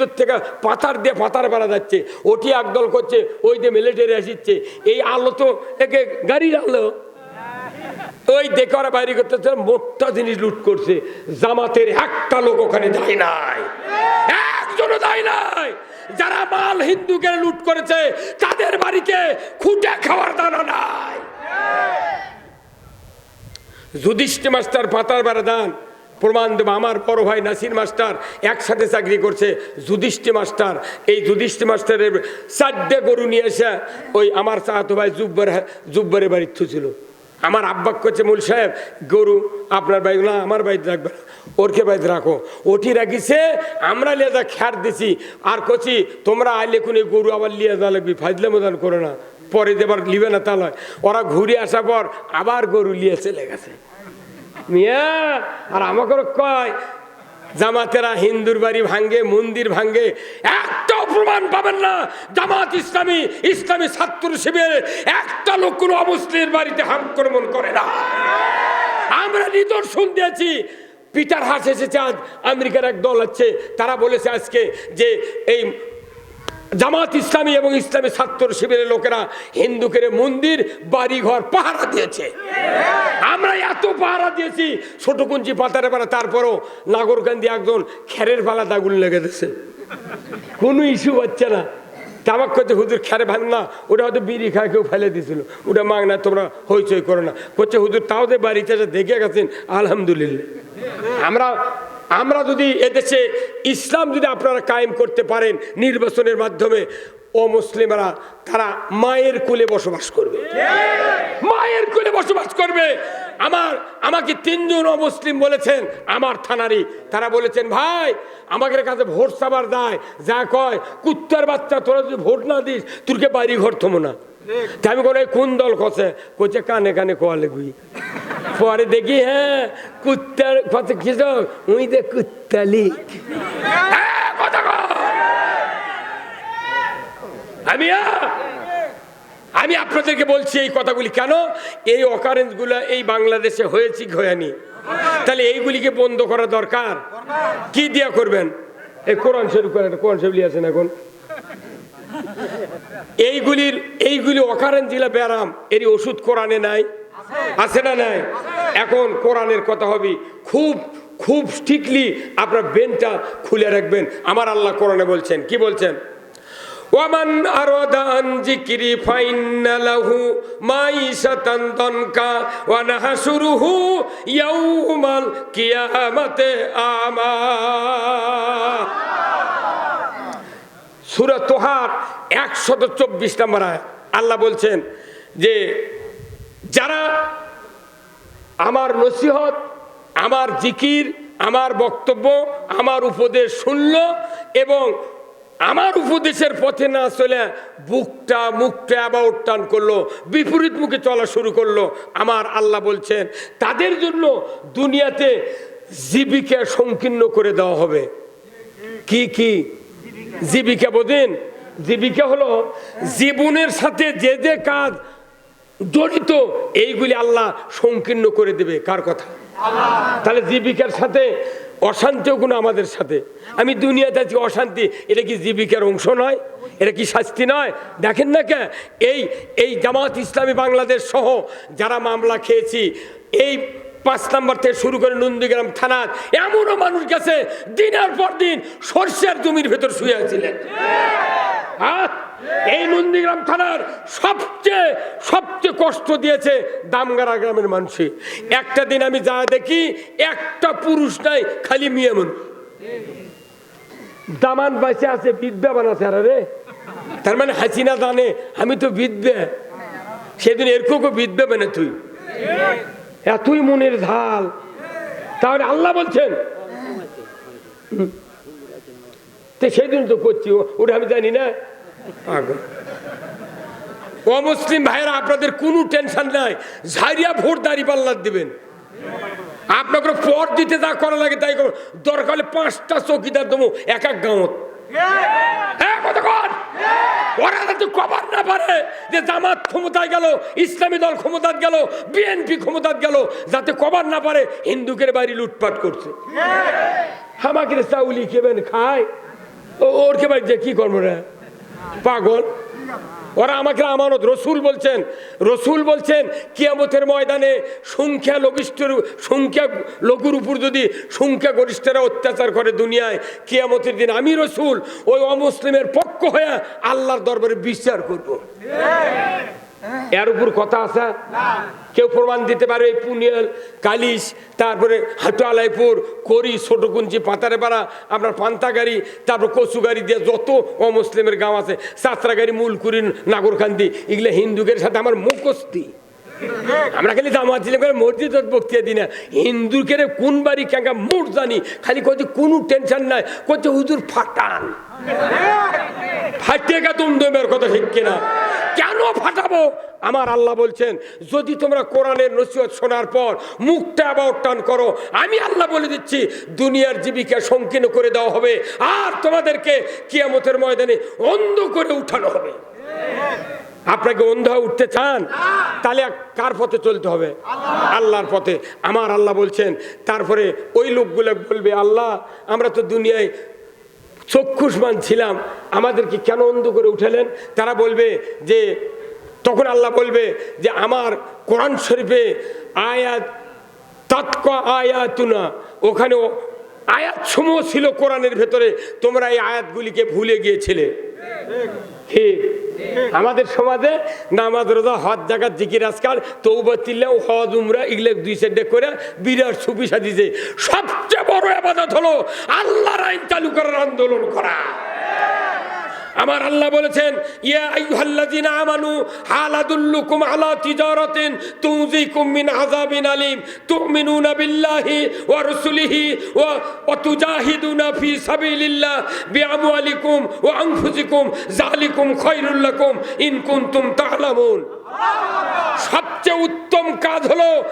ভিতর থেকে পাতার দিয়ে পাতার বেড়া যাচ্ছে ওটি একদল করছে, ওই যে মিলিটারি আসিচ্ছে। এই আলো তো একে গাড়ির আলো। ওই দেখে ওরা বাইরে করতেছে মোটটা জিনিস লুট করছে। জামাতের একটা লোক ওখানে যায় নাই। একজনও যায় নাই। যারা মাল হিন্দুকে লুট করেছে, তাদের বাড়িতে খুঁটে খাওয়ার দানা নাই। যুধিষ্ঠি মাস্টার পাতার বেড়া দান। প্রমাণ দেব, আমার বড় ভাই নাসির মাস্টার একসাথে চাকরি করছে যুধিষ্ঠি মাস্টার। এই যুধিষ্ঠি মাস্টারের চারটে গরু নিয়ে এসে ওই আমার চাহাতো ভাই জুব্বার জুব্বারের বাড়ির ছিল আমার আব্বাক করছে মূল সাহেব, গরু আপনার বাড়ি, না, আমার বাড়িতে রাখবে না, ওরকে বাড়িতে রাখো। ওটি রাখিছে, আমরা যা খ্যার দিছি। আর কচি, তোমরা আইলে কোন গরু আবার লিয়ে যা লাগবি ফাজলে মদান করো না, পরে দেবার লিবে না তা ওরা ঘুরে আসার পর আবার গরু লিয়ে চলে গেছে। মিয়া, আর আমাকে কয়, জামাতেরা হিন্দুর বাড়ি ভাঙ্গে মন্দির ভাঙ্গে একটাও প্রমাণ পাবেন না, জামাত ইসলামী ইসলামী ছাত্র শিবির, একটা লোক কোনো অমুসলিমের বাড়িতে আক্রমণ করে না। আমরা নিদর্শন দিয়েছি। পিটার হাস এসেছে আজ, আমেরিকার এক দল আছে, তারা বলেছে আজকে যে এই জামাত ইসলামী এবং ইসলামী ছাত্র শিবিরের লোকেরা হিন্দুকের মন্দির, বাড়িঘর পাহারা দিয়েছে। আমরা এত পাহারা দিয়েছি ছোট কুঞ্চি পাতারে পারা তারপরও নাগরকান্দি একজন খেরের পালা দাগুন লেগে দিয়েছে কোনো ইস্যু হচ্ছে না। তামাক করছে হুজুর খেরে ভাঙ না, ওটা হয়তো বিড়ি খায়, কেউ ফেলে দিয়েছিল। ওটা মাগ না, তোমরা হইচই করো না। করছে হুজুর তাও যে বাড়িতে দেখে গেছেন, আলহামদুলিল্লাহ। আমরা আমরা যদি এদেশে ইসলাম যদি আপনারা কায়েম করতে পারেন নির্বাচনের মাধ্যমে ও মুসলিমরা তারা মায়ের কুলে বসবাস করবে। মায়ের কুলে বসবাস করবে। আমার আমাকে তিনজন অমুসলিম বলেছেন আমার থানারই। তারা বলেছেন ভাই আমাদের কাছে ভোট সাবার দেয়। যা কয় কুত্তার বাচ্চা তোরা যদি ভোট না দিস তোরকে বাড়ি ঘর থমো না। আমি কোনো কোন দল কছে কোচে কানে কানে কোয়ালে গুই। পরে দেখি হ্যাঁ কুত্তার কথা কৃষক উই দে কুত্তালি হ্যাঁ। আমি আমি আপনাদেরকে বলছি এই কথাগুলি কেন? এই অকারেন্সগুলো এই বাংলাদেশে হয়েছে হয়নি? তাহলে এইগুলিকে বন্ধ করা দরকার। কি দিয়া করবেন? এই কোরআন শরীফ করেন, কোরআন শরীফ আছেন এখন। এইগুলির, এইগুলি অকারেন্স জিলা ব্যারাম। এরই ওষুধ কোরআনে নাই। আছে না নাই? এখন কোরআনের কথা হবে। খুব খুব স্ট্রিক্টলি আপনার বেনটা খুলে রাখবেন। আমার আল্লাহ কোরআনে বলছেন, কি বলছেন? ওয়ামান ওয়া নাহশুরুহু ইয়াউমাল কিয়ামাতে আমা। চব্বিশ নম্বর আল্লাহ বলছেন যে যারা আমার নসিহত, আমার জিকির, আমার বক্তব্য, আমার উপদেশ শুনল এবং আমার উপদেশের পথে না চলে বুকটা, মুখটা আবার টান করল, বিপরীত মুখে চলা শুরু করল। আমার আল্লাহ বলছেন, তাদের জন্য দুনিয়াতে জীবিকা সংকীর্ণ করে দেওয়া হবে। কি কি? জীবিকা বোঝেন? জীবিকা হলো জীবনের সাথে যে যে কাজ জড়িত, এইগুলি আল্লাহ সংকীর্ণ করে দেবে। কার কথা? তাহলে জীবিকার সাথে অশান্তিও কোনো আমাদের সাথে। আমি দুনিয়াতে আছি অশান্তি, এটা কি জীবিকার অংশ নয়? এটা কি শাস্তি নয়? দেখেন না কে? এই এই জামাত ইসলামী বাংলাদেশ সহ যারা মামলা খেয়েছি, এই পাঁচ নাম্বার থেকে শুরু করে নন্দীগ্রাম থানার এমনও মানুষ গেছে, দিনের পর দিন সর্ষের জমির ভেতর শুয়ে ছিলেন হ্যাঁ? এই নন্দীগ্রাম থানার সবচেয়ে সবচেয়ে কষ্ট দিয়েছে দামগাড়া গ্রামের মানুষে। একটা দিন আমি যা দেখি, একটা পুরুষ নাই, খালি মেয়ে মন দামান বাঁচে আছে বিদ্যা বানাতে আর রে। তার মানে হাসিনা জানে আমি তো বিদ্যে সেদিন এরকম বিদ্যে বানে তুই। এতই মনের ঢাল। তাহলে আল্লাহ বলছেন। তো সেদিন তো করছি ওটা আমি জানি না। পাগল। অমুসলিম ভাইয়েরা আপনাদের কোনো টেনশন নাই। ঝাইরিয়া ভোট দাঁড়ি পাল্লার দিবেন। আপনাকে পর দিতে যা করা লাগে তাই করুন। দরকার হলে পাঁচটা চৌকিদার দেবো এক এক গাঁত। হ্যাঁ ওরা যাতে কবার না পারে যে জামাত ক্ষমতায় গেল ইসলামী দল ক্ষমতায় গেল বিএনপি ক্ষমতায় গেল যাতে কবার না পারে হিন্দুকের বাড়ি লুটপাট করছে। হামাকে চাউলি কেবেন খায়। ও- ওরকে বাড়ি যে কি করব রে? পাগল। ওরা আমাকে আমানত, রসুল বলছেন রসুল বলছেন, কিয়ামতের ময়দানে সংখ্যা লঘিষ্ঠের, সংখ্যা লঘুর উপর যদি সংখ্যা গরিষ্ঠরা অত্যাচার করে দুনিয়ায়, কিয়ামতের দিন আমি রসুল, ওই অমুসলিমের পক্ষ হয়ে আল্লাহর দরবারে বিচার করব। এর উপর কথা আছে? কেউ প্রমাণ দিতে পারে এই পুনিয়াল, কালিশ, তারপরে হাটুয়ালাইপুর, করি ছোট কুঞ্চি পাতারে পাড়া আপনার পান্তাগাড়ি, তারপর কচু গাড়ি দিয়ে যত অমুসলিমের গাঁও আছে সাতরা গাড়ি মূলকুড়ি নাগরকান্দি, এগুলো হিন্দুদের সাথে আমার মুখস্তি আমরা খালি জামাত করে মসজিদ বক্তিয়া দিই না। হিন্দুকে রে কোন বাড়ি ক্যাঙ্কা মোট জানি, খালি কচ্ছে কোনো টেনশন নাই কচ্ছে হুজুর ফাটান। ফাটিয়ে গা তুমদমের কথা ঠিক কিনা? কেন ফাটাবো? আমার আল্লাহ বলছেন, যদি তোমরা কোরআনের নসিহত শোনার পর মুখটা আবার টান করো, আমি আল্লাহ বলে দিচ্ছি, দুনিয়ার জীবিকা সংকীর্ণ করে দেওয়া হবে, আর তোমাদেরকে কিয়ামতের ময়দানে অন্ধ করে উঠানো হবে। আপনাকে অন্ধ উঠতে চান? তাহলে কার পথে চলতে হবে? আল্লাহর পথে। আমার আল্লাহ বলছেন, তারপরে ওই লোকগুলো বলবে, আল্লাহ, আমরা তো দুনিয়ায় চক্ষুষ্মান ছিলাম। আমাদেরকে কেন অন্ধ করে উঠালেন? তারা বলবে যে তখন আল্লাহ বলবে যে আমার কোরআন শরীফে আয়াত তৎক আয়াতুনা ওখানে আয়াত সমূহ ছিল কোরআনের ভেতরে তোমরা এই আয়াতগুলিকে ভুলে গিয়েছিলে। ঠিক। আমাদের সমাজে নামাজ, রোজা, হজ জাগাত জিকির, আজকাল তৌবা তিল্লাও হজ, উমরা এগুলো দুই সাইডে করে বিরাট ছুপি সাজিছে সবচেয়ে বড় আবাদত হলো আল্লাহর আইন চালু করার আন্দোলন করা। আমার আল্লাহ বলেছেন আলিম ইন সবচেয়ে উত্তম কাজ হলো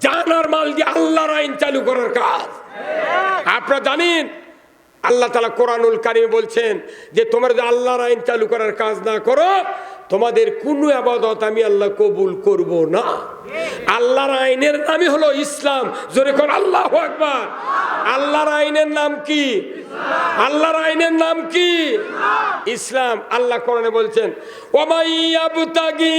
জানার মাল দিয়ে আল্লাহর আইন চালু করার কাজ। আপনারা জানেন আল্লাহ তালা কোরআনুল কারিমে বলছেন যে তোমরা যদি আল্লাহর আইন চালু করার কাজ না করো, তোমাদের কোনো আবাদত আমি আল্লাহ কবুল করব না। আল্লাহর আইনের নামই হলো ইসলাম। জোরে কর আল্লাহ একবার আল্লাহর আইনের নাম কি? আল্লাহর আইনের নাম কি? ইসলাম। আল্লাহ কোরআনে বলছেন ওমাইয়াবতাগি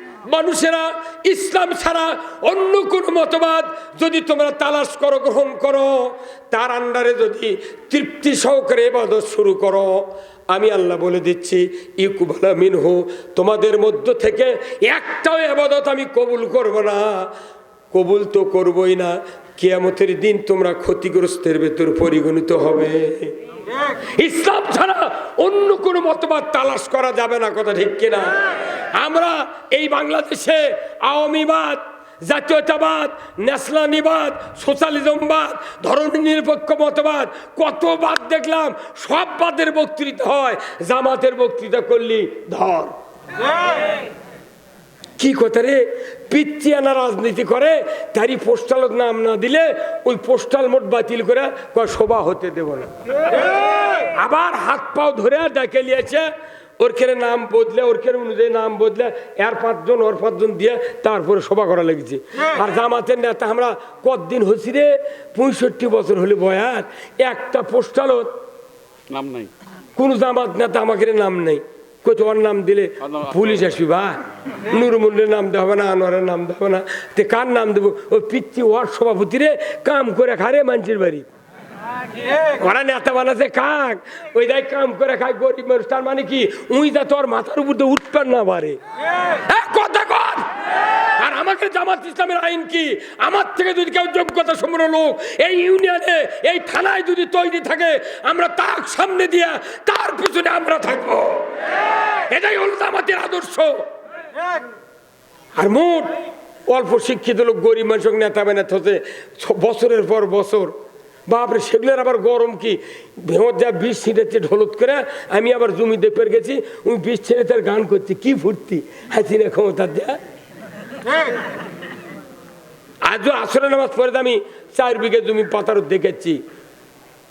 মানুষেরা ইসলাম ছাড়া অন্য কোনো মতবাদ যদি তোমরা তালাশ করো, গ্রহণ করো, তার আন্ডারে যদি তৃপ্তি সহকারে এবাদত শুরু করো। আমি আল্লাহ বলে দিচ্ছি, ইকুবালা মিনহু, তোমাদের মধ্য থেকে একটাও এবাদত আমি কবুল করব না। কবুল তো করবই না, কেয়ামতের দিন তোমরা ক্ষতিগ্রস্তের ভেতর পরিগণিত হবে। ইসলাম ছাড়া অন্য কোনো মতবাদ তালাশ করা যাবে না, কথা ঠিক কিনা? আমরা এই বাংলাদেশে আওয়ামীবাদ জাতীয়তাবাদ ন্যাশনালিবাদ সোশ্যালিজমবাদ ধর্ম নিরপেক্ষ মতবাদ কত বাদ দেখলাম সব বাদের বক্তৃতা হয় জামাতের বক্তৃতা করলি ধর। কি কথা রে? পিচ্ছি আনা রাজনীতি করে তারই পোস্টালত নাম না দিলে ওই পোস্টাল মোট বাতিল করে কয় সভা হতে দেব না। আবার হাত পাও ধরে ডেকে নিয়েছে ওর কেন নাম বদলে ওর কেন অনুযায়ী নাম বদলে এর পাঁচজন ওর পাঁচজন দিয়ে তারপরে সভা করা লেগেছে। আর জামাতের নেতা আমরা কতদিন হচ্ছি রে? পঁয়ষট্টি বছর হলে বয়াত একটা পোস্টালত নাম নাই। কোন জামাত নেতা আমাকে নাম নেই। কত ওর নাম দিলে পুলিশ আসবি বা? নুরমুন্ডের নাম দেওয়া হবে না আনোয়ারের নাম দেওয়া হবে না। তে কার নাম দেবো? ওই পিচ্ছি ওর সভাপতি রে কাম করে খারে মানুষের বাড়ি। ওরা নেতা বানাচ্ছে কাক। ওই যাই কাম করে খায় গরিব মানুষ তার মানে কি? উই যা তোর মাথার উপর দিয়ে উঠবেন না পারে। কথা কর। আর আমাকে জামাত ইসলামের আইন কি? আমার থেকে যদি কেউ যোগ্যতা সম্পন্ন লোক এই ইউনিয়নে এই থানায় যদি তৈরি থাকে আমরা তার সামনে দিয়ে তার পিছনে আমরা থাকব। এটাই হল জামাতের আদর্শ। আর মোট অল্প শিক্ষিত লোক গরিব মানুষের নেতা বানাতে হচ্ছে বছরের পর বছর বাপরে, সেগুলোর আবার গরম কি? ভেঙর যা বিষ ছিঁড়েছে ঢোলত করে আমি আবার জমি দেখে গেছি, ওই বিষ ছেড়ে তার গান করছি। কি ফুর্তি? হাসিনা ক্ষমতা দেয়া। আজও আসরে নামাজ তো আমি চার বিঘে জমি পাতার দেখেছি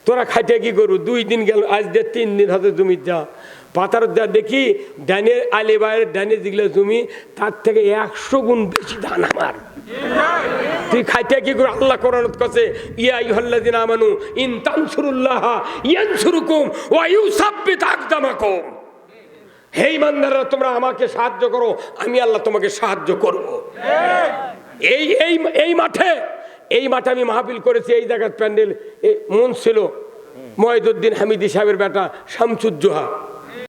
তোরা খাইতে কি করু দুই দিন গেল, আজ দে তিন দিন হাতে জমি যা। পাতার যা দেখি ডানের আলে বাইরের ডানে যেগুলো জমি, তার থেকে একশো গুণ বেশি ধান আমার। তুই খাইতে কি করে আল্লাহ ইন তোমরা আমাকে সাহায্য করো, আমি আল্লাহ তোমাকে সাহায্য করব। এই এই এই মাঠে এই মাঠে আমি মাহফিল করেছি, এই জায়গার প্যান্ডেল মন ছিল মহিদুদ্দিন হামিদি সাহেবের বেটা শামসুজ্জোহা।